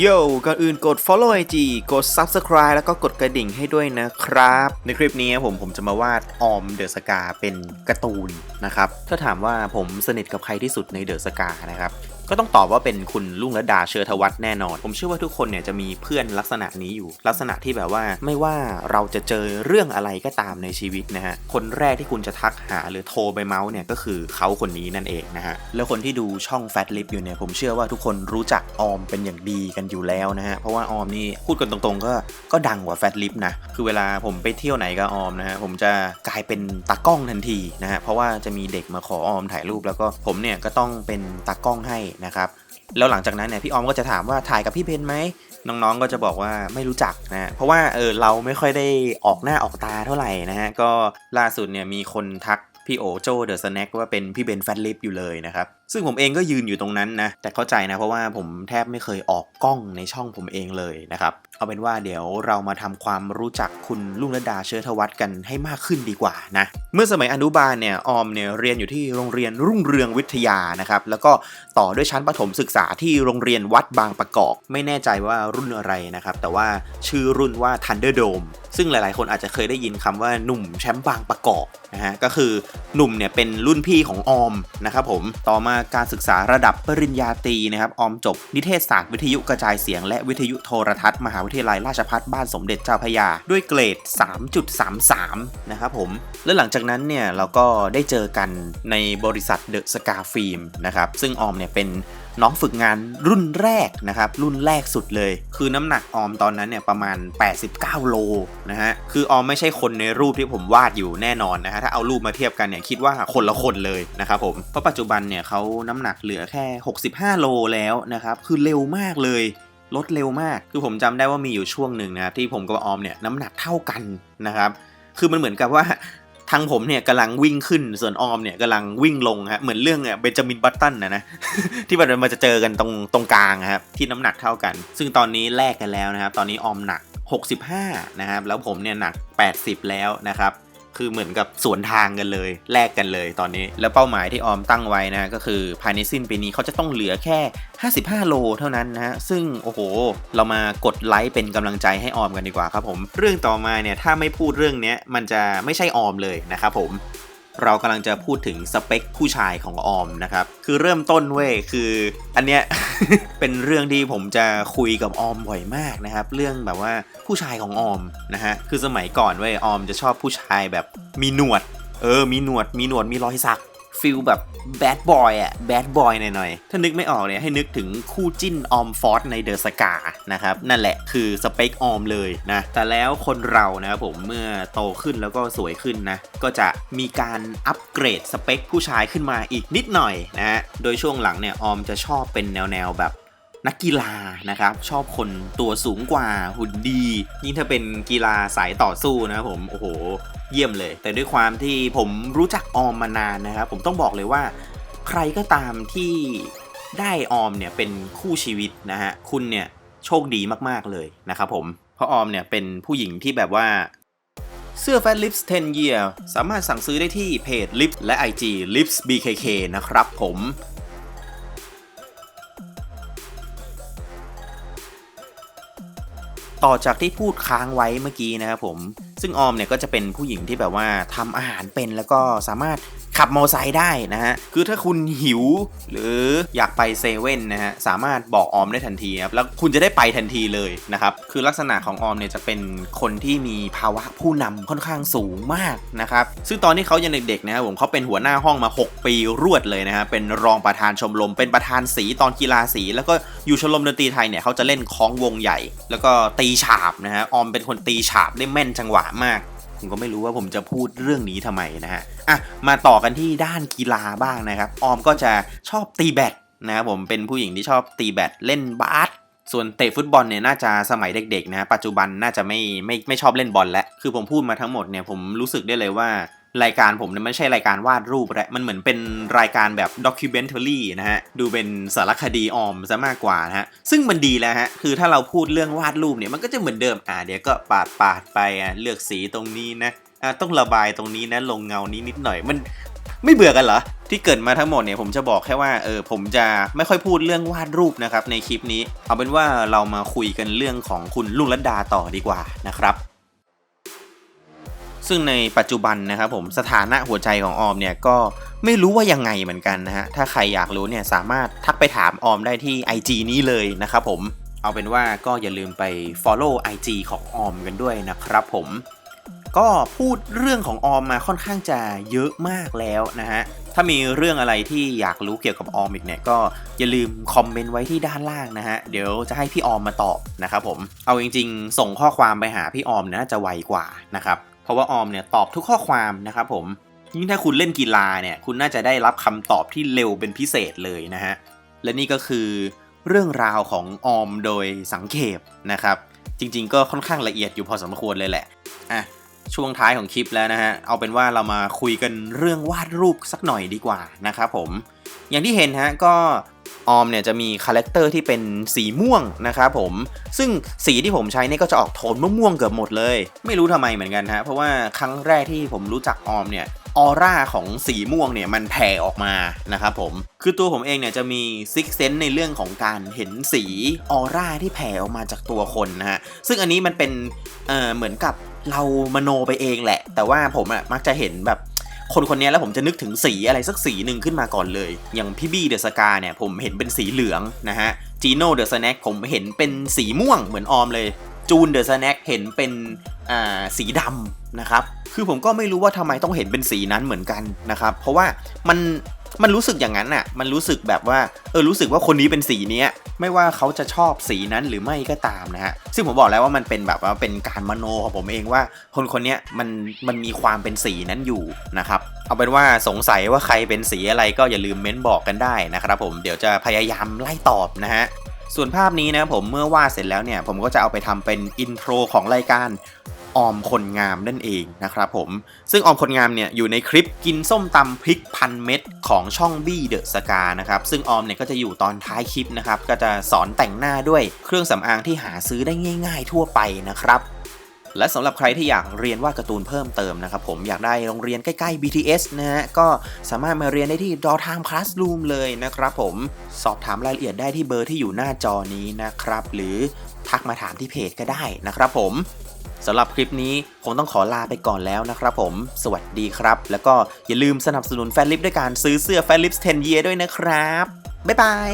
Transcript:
โย่ก่อนอื่นกด follow IG กด subscribe แล้วก็กดกระดิ่งให้ด้วยนะครับ ในคลิปนี้ผมผมจะมาวาดออมเดอะสกาเป็นการ์ตูนนะครับ ถ้าถามว่าผมสนิทกับใครที่สุดในเดอะสกานะครับ ก็ต้องตอบว่าเป็นคุณลุงระดาเชื้อทวัฒแน่นอน ผมเชื่อว่าทุกคนเนี่ยจะมีเพื่อนลักษณะนี้อยู่ ลักษณะที่แบบว่าไม่ว่าเราจะเจอเรื่องอะไรก็ตามในชีวิตนะฮะคนแรกที่คุณจะทักหาหรือโทรไปเมาส์เนี่ยก็คือเขาคนนี้นั่นเองนะฮะแล้วคนที่ดูช่อง Fat Lip อยู่เนี่ยผมเชื่อว่าทุกคนรู้จักออมเป็นอย่างดีกันอยู่แล้วนะฮะเพราะว่าออมนี่พูดกันตรงๆ ก็ก็ดังกว่า Fat Lip นะคือเวลาผมไปเที่ยวไหนกับออมนะฮะผมจะกลายเป็นตากล้องทันทีนะฮะเพราะว่าจะมีเด็กมาขอออมถ่ายรูปแล้วก็ผมเนี่ยก็ต้องเป็นตากล้องให้นะครับแล้วหลังจากนั้นเนี่ยพี่ออมก็จะถามว่าถ่ายกับพี่เพนไหมน้องๆก็จะบอกว่าไม่รู้จักนะเพราะว่าเออเราไม่ค่อยได้ออกหน้าออกตาเท่าไหร่นะฮะก็ล่าสุดเนี่ยมีคนทักพี่โอโจเดอะสแน็คว่าเป็นพี่เบนแฟตลิฟอยู่เลยนะครับซึ่งผมเองก็ยืนอยู่ตรงนั้นนะ แต่เข้าใจนะเพราะว่าผมแทบไม่เคยออกกล้องในช่องผมเองเลยนะครับ เอาเป็นว่าเดี๋ยวเรามาทำความรู้จักคุณลุงระดาเชื้อทวัฒน์กันให้มากขึ้นดีกว่านะ เมื่อสมัยอนุบาลเนี่ยออมเนี่ยเรียนอยู่ที่โรงเรียนรุ่งเรืองวิทยานะครับ แล้วก็ต่อด้วยชั้นประถมศึกษาที่โรงเรียนวัดบางประกอบ ไม่แน่ใจว่ารุ่นอะไรนะครับ แต่ว่าชื่อรุ่นว่า Thunderdome ซึ่งหลาย ๆ คนอาจจะเคยได้ยินคำว่าหนุ่มแชมป์บางประกอบนะฮะก็คือหนุ่มเนี่ยเป็นรุ่นพี่ของออมนะครับผมต่อมาการศึกษาระดับปริญญาตรีนะครับ ออมจบ นิเทศศาสตร์วิทยุกระจายเสียง และวิทยุโทรทัศน์มหาวิทยาลัยราชภัฏบ้านสมเด็จเจ้าพระยา ด้วยเกรด 3.33 นะครับผม และหลังจากนั้นเนี่ยเราก็ได้เจอกันในบริษัทเดอะสกาฟิล์มนะครับ ซึ่งออมเนี่ยเป็น น้องฝึกงานรุ่นแรกนะครับ รุ่นแรกสุดเลย คือน้ำหนักออมตอนนั้นเนี่ยประมาณ 89 โลนะฮะ คือออมไม่ใช่คนในรูปที่ผมวาดอยู่แน่นอนนะฮะ ถ้าเอารูปมาเทียบกันเนี่ยคิดว่าคนละคนเลยนะครับผม เพราะปัจจุบันเนี่ยเขาน้ำหนักเหลือแค่ 65 โลแล้วนะครับ คือเร็วมากเลยลดเร็วมาก คือผมจำได้ว่ามีอยู่ช่วงหนึ่งนะที่ผมกับออมเนี่ยน้ำหนักเท่ากันนะครับ คือมันเหมือนกับว่า ทางผมเนี่ยกำลังวิ่งขึ้นส่วนออมเนี่ยกำลังวิ่งลงฮะเหมือนเรื่องเบนจามินบัตตันนะนะที่มันมันจะเจอกันตรงตรงกลางครับที่น้ำหนักเท่ากัน ซึ่งตอนนี้แลกกันแล้วนะครับ ตอนนี้ออมหนัก 65 นะครับ แล้วผมเนี่ยหนัก 80 แล้วนะครับ คือเหมือนกับสวนทางกันเลย แลกกันเลยตอนนี้ แล้วเป้าหมายที่ออมตั้งไว้นะก็คือภายในสิ้นปีนี้เขาจะต้องเหลือแค่ 55 โลเท่านั้นนะฮะ ซึ่งโอ้โห เรามากดไลค์เป็นกำลังใจให้ออมกันดีกว่าครับผม เรื่องต่อมาเนี่ยถ้าไม่พูดเรื่องนี้มันจะไม่ใช่ออมเลยนะครับผม เรากำลังจะพูดถึงสเปคผู้ชายของออมนะครับ คือเริ่มต้นเว้ยคืออันเนี้ย เป็นเรื่องที่ผมจะคุยกับออมบ่อยมากนะครับ เรื่องแบบว่าผู้ชายของออมนะฮะคือสมัยก่อนเว้ยออมจะชอบผู้ชายแบบมีหนวด เออมีหนวดมีหนวดมีรอยสัก ฟิลแบบแบดบอยอะแบดบอยหน่อยๆ ถ้านึกไม่ออกเนี่ยให้นึกถึงคู่จิ้นออมฟอสในเดอะสกานะครับ นั่นแหละคือสเปคออมเลยนะ แต่แล้วคนเรานะครับผมเมื่อโตขึ้นแล้วก็สวยขึ้นนะ ก็จะมีการอัปเกรดสเปคผู้ชายขึ้นมาอีกนิดหน่อยนะฮะโดยช่วงหลังเนี่ยออมจะชอบเป็นแนวๆแบบ นักกีฬานะครับ ชอบคนตัวสูงกว่าหุ่นดี ยิ่งถ้าเป็นกีฬาสายต่อสู้นะครับผมโอ้โห เยี่ยมเลย แต่ด้วยความที่ผมรู้จักออมมานานนะครับ ผมต้องบอกเลยว่า ใครก็ตามที่ได้ออมเนี่ยเป็นคู่ชีวิตนะฮะคุณเนี่ยโชคดีมากๆเลยนะครับผมเพราะออมเนี่ยเป็นผู้หญิงที่แบบว่าเสื้อ Fat Lips 10 Year สามารถสั่งซื้อได้ที่เพจ Lips และ IG Lips BKK นะครับผม ต่อจากที่พูดค้างไว้เมื่อกี้นะครับผม ซึ่งออมเนี่ยก็จะเป็นผู้หญิงที่แบบว่าทำอาหารเป็นแล้วก็สามารถ ขับมอไซค์ได้นะฮะ คือถ้าคุณหิวหรืออยากไปเซเว่นนะฮะ สามารถบอกออมได้ทันทีครับ แล้วคุณจะได้ไปทันทีเลยนะครับ คือลักษณะของออมเนี่ยจะเป็นคนที่มีภาวะผู้นำค่อนข้างสูงมากนะครับ ซึ่งตอนที่เขายังเด็กๆนะครับผมเขาเป็นหัวหน้าห้องมา 6 ปีรวดเลยนะฮะ เป็นรองประธานชมรม เป็นประธานสีตอนกีฬาสี แล้วก็อยู่ชมรมดนตรีไทยเนี่ยเขาจะเล่นคล้องวงใหญ่ แล้วก็ตีฉาบนะฮะ ออมเป็นคนตีฉาบได้แม่นจังหวะมาก ผมก็ไม่รู้ว่าผมจะพูดเรื่องนี้ทำไมนะฮะอะมาต่อกันที่ด้านกีฬาบ้างนะครับ ออมก็จะชอบตีแบดนะครับผมเป็นผู้หญิงที่ชอบตีแบดเล่นบาสส่วนเตะฟุตบอลเนี่ยน่าจะสมัยเด็กๆนะฮะปัจจุบันน่าจะไม่ไม่ไม่ชอบเล่นบอลแล้วคือผมพูดมาทั้งหมดเนี่ยผมรู้สึกได้เลยว่า รายการผมเนี่ยไม่ใช่รายการวาดรูปแหล้วมันเหมือนเป็นรายการแบบด็อกิเ e นท a รี่นะฮะ ดูเป็นสารคดีออมซะมากกว่านะฮะ ซึ่งมันดีแล้วฮะ คือถ้าเราพูดเรื่องวาดรูปเนี่ย มันก็จะเหมือนเดิม อ่าเดี๋ยวก็ปาดปาดไปอะเลือกสีตรงนี้นะ อ่าต้องระบายตรงนี้นะ ลงเงานี้นิดหน่อย มันไม่เบื่อกันเหรอ ที่เกิดมาทั้งหมดเนี่ยผมจะบอกแค่ว่าเออผมจะไม่ค่อยพูดเรื่องวาดรูปนะครับในคลิปนี้ เอาเป็นว่าเรามาคุยกันเรื่องของคุณลุงลัดดาต่อดีกว่านะครับ ซึ่งในปัจจุบันนะครับผมสถานะหัวใจของออมเนี่ยก็ไม่รู้ว่ายังไงเหมือนกันนะฮะถ้าใครอยากรู้เนี่ยสามารถทักไปถามออมได้ที่ IG นี้เลยนะครับผมเอาเป็นว่าก็อย่าลืมไป follow IG ของออมกันด้วยนะครับผมก็พูดเรื่องของออมมาค่อนข้างจะเยอะมากแล้วนะฮะ ถ้ามีเรื่องอะไรที่อยากรู้เกี่ยวกับออมอีกเนี่ยก็อย่าลืมคอมเมนต์ไว้ที่ด้านล่างนะฮะ เดี๋ยวจะให้พี่ออมมาตอบนะครับผม เอาจริงๆ ส่งข้อความไปหาพี่ออมน่าจะไวกว่านะครับ เพราะว่าออมเนี่ยตอบทุกข้อความนะครับผมยิ่งถ้าคุณเล่นกีฬาเนี่ยคุณน่าจะได้รับคำตอบที่เร็วเป็นพิเศษเลยนะฮะและนี่ก็คือเรื่องราวของออมโดยสังเขปนะครับจริงๆ ก็ค่อนข้างละเอียดอยู่พอสมควรเลยแหละอะช่วงท้ายของคลิปแล้วนะฮะเอาเป็นว่าเรามาคุยกันเรื่องวาดรูปสักหน่อยดีกว่านะครับผม อย่างที่เห็นฮะก็ ออมเนี่ยจะมีคาแรคเตอร์ที่เป็นสีม่วงนะครับผม ซึ่งสีที่ผมใช้เนี่ยก็จะออกโทนม่วงๆเกือบหมดเลย ไม่รู้ทำไมเหมือนกันฮะเพราะว่าครั้งแรกที่ผมรู้จักออมเนี่ยออร่าของสีม่วงเนี่ยมันแผ่ออกมานะครับผม คือตัวผมเองเนี่ยจะมีซิกเซนในเรื่องของการเห็นสีออร่าที่แผ่ออกมาจากตัวคนนะฮะ ซึ่งอันนี้มันเป็นเอ่อเหมือนกับเรามโนไปเองแหละ แต่ว่าผมอะมักจะเห็นแบบ คนคนนี้แล้วผมจะนึกถึงสีอะไรสักสีหนึ่งขึ้นมาก่อนเลย อย่างพี่บี้เดอะสกาเนี่ยผมเห็นเป็นสีเหลืองนะฮะจีโน่เดอะสแน็คผมเห็นเป็นสีม่วงเหมือนออมเลย จูนเดอะสแน็คเห็นเป็นอ่าสีดำนะครับ คือผมก็ไม่รู้ว่าทำไมต้องเห็นเป็นสีนั้นเหมือนกันนะครับ เพราะว่ามัน มันรู้สึกอย่างนั้นน่ะมันรู้สึกแบบว่า เออ รู้สึกว่าคนนี้เป็นสีเนี้ย ไม่ว่าเขาจะชอบสีนั้นหรือไม่ก็ตามนะฮะ ซึ่งผมบอกแล้วว่ามันเป็นแบบว่าเป็นการมโนของผมเองว่า คนคนนี้มันมันมีความเป็นสีนั้นอยู่นะครับ เอาเป็นว่าสงสัยว่าใครเป็นสีอะไรก็อย่าลืมเม้นบอกกันได้นะครับผม เดี๋ยวจะพยายามไล่ตอบนะฮะ ส่วนภาพนี้นะผมเมื่อวาดเสร็จแล้วเนี่ยผมก็จะเอาไปทำเป็นอินโทรของรายการ ออมคนงามนั่นเองนะครับผม ซึ่งออมคนงามเนี่ยอยู่ในคลิปกินส้มตำพริกพันเม็ดของช่องบี้เดอะสกานะครับ ซึ่งออมเนี่ยก็จะอยู่ตอนท้ายคลิปนะครับ ก็จะสอนแต่งหน้าด้วยเครื่องสำอางที่หาซื้อได้ง่าย ๆ ทั่วไปนะครับและสำหรับใครที่อยากเรียนวาดการ์ตูนเพิ่มเติมนะครับผมอยากได้โรงเรียนใกล้ๆ BTS นะฮะก็สามารถมาเรียนได้ที่ d o Time Classroom เลยนะครับผมสอบถามรายละเอียดได้ที่เบอร์ที่อยู่หน้าจอนี้นะครับ หรือทักมาถามที่เพจก็ได้นะครับผม สำหรับคลิปนี้คงต้องขอลาไปก่อนแล้วนะครับผม สวัสดีครับ แล้วก็อย่าลืมสนับสนุนแฟนลิฟด้วยการซื้อเสื้อแฟนลิฟ10 Year ด้วยนะครับ บ๊ายบาย